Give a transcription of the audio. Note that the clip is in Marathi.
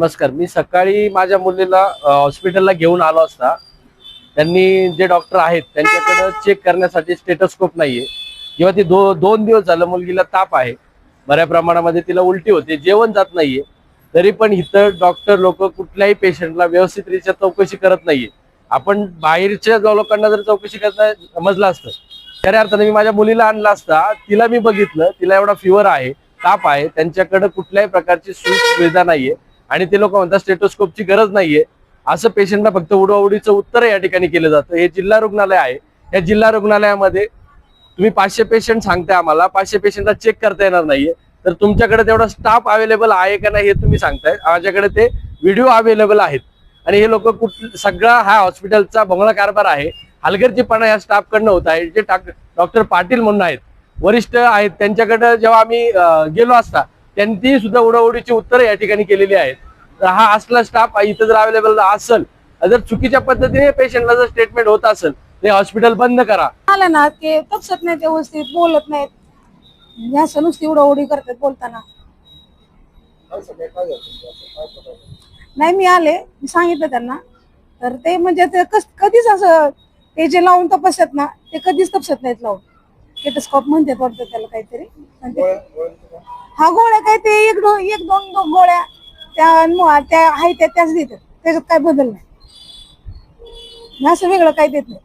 नमस्कार. मी सकाळी माझ्या मुलीला हॉस्पिटलला घेऊन आलो असता. त्यांनी जे डॉक्टर आहेत त्यांच्याकडे चेक करण्यासाठी स्टेटस्कोप नाहीये. किंवा ती दो दोन दिवस झालं मुलगीला ताप आहे. बऱ्या प्रमाणामध्ये तिला उलटी होते जेवण जात नाहीये. तरी पण इथं डॉक्टर लोक कुठल्याही पेशंटला व्यवस्थितरित्या चौकशी करत नाहीये. आपण बाहेरच्या लोकांना जर चौकशी करता समजलं असतं. खऱ्या अर्थाने मी माझ्या मुलीला आणला असता तिला मी बघितलं तिला एवढा फिवर आहे ताप आहे त्यांच्याकडे कुठल्याही प्रकारची सुख सुविधा नाहीये. आणि ते लोक म्हणतात स्टेटोस्कोपची गरज नाहीये. असं पेशंटला फक्त उडवाउडीचं उत्तर या ठिकाणी केलं जातं. हे जिल्हा रुग्णालय आहे. या जिल्हा रुग्णालयामध्ये तुम्ही पाचशे पेशंट सांगताय आम्हाला. पाचशे पेशंटला चेक करता येणार नाहीये. तर तुमच्याकडे तेवढा स्टाफ अवेलेबल आहे का नाही हे तुम्ही सांगताय. माझ्याकडे ते व्हिडिओ अवेलेबल आहेत. आणि हे लोक कुठ सगळा हा हॉस्पिटलचा भोंगळा कारभार आहे. हलगर्जीपणा या स्टाफकडनं होत आहे. जे डॉक्टर पाटील म्हणून आहेत वरिष्ठ आहेत त्यांच्याकडे जेव्हा आम्ही गेलो असता त्यांनी सुद्धा उडावडीची उत्तरं या ठिकाणी केलेली आहेत. तर हा असला स्टाफ इथं जर अवेलेबल असेल जर चुकीच्या पद्धतीने पेशंटला जर स्टेटमेंट होत असेल ते हॉस्पिटल बंद करा. आलं ना ते तपसत नाही व्यवस्थित बोलत नाहीत. म्हणजे असं नुसती उडवडी करतात बोलताना. नाही मी आले मी सांगितलं त्यांना. तर ते म्हणजे ते कस कधीच असं ते जे लावून तपासत ना ते कधीच तपसत नाहीत लावून. स्कॉप म्हणतात वाटतं त्याला काहीतरी. हा गोळ्या काय ते एक दोन एक दोन दोन गोळ्या त्या त्या आहे त्या त्याच देतात. त्याच्यात काय बदल नाही. असं वेगळं काय देत नाही.